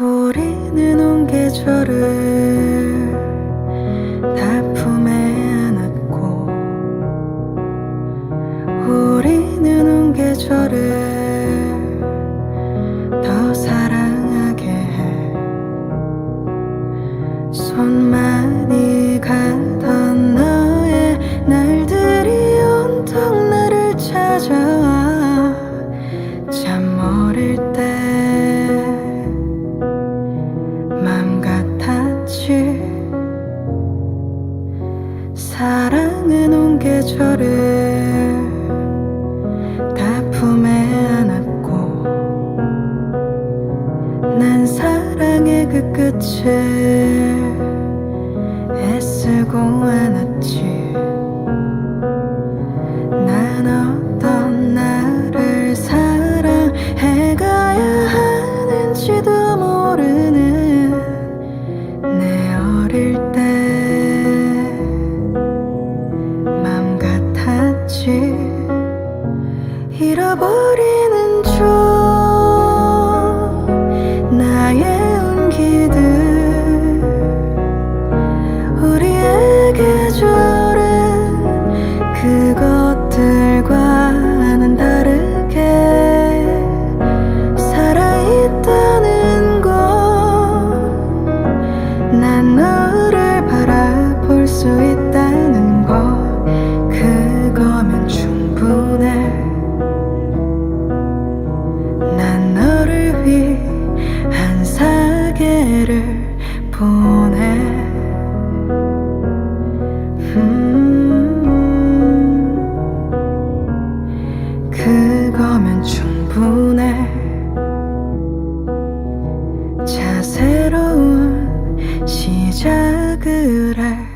우리는 온 계절을 다 품에 안았고 우리는 온 계절을 더 사랑하게 해. 손만이 가던 너의 날들이 온통 나를 찾아와. 잠 모를 때 사랑은 온 계절을 다 품에 안았고 난 사랑의 그 끝을 애쓰고 안았지 잃어버리는 중 나의 온기들 우리의 계절은 그것들과 보내. 음, 그거면 충분해. 자 새로운 시작을 할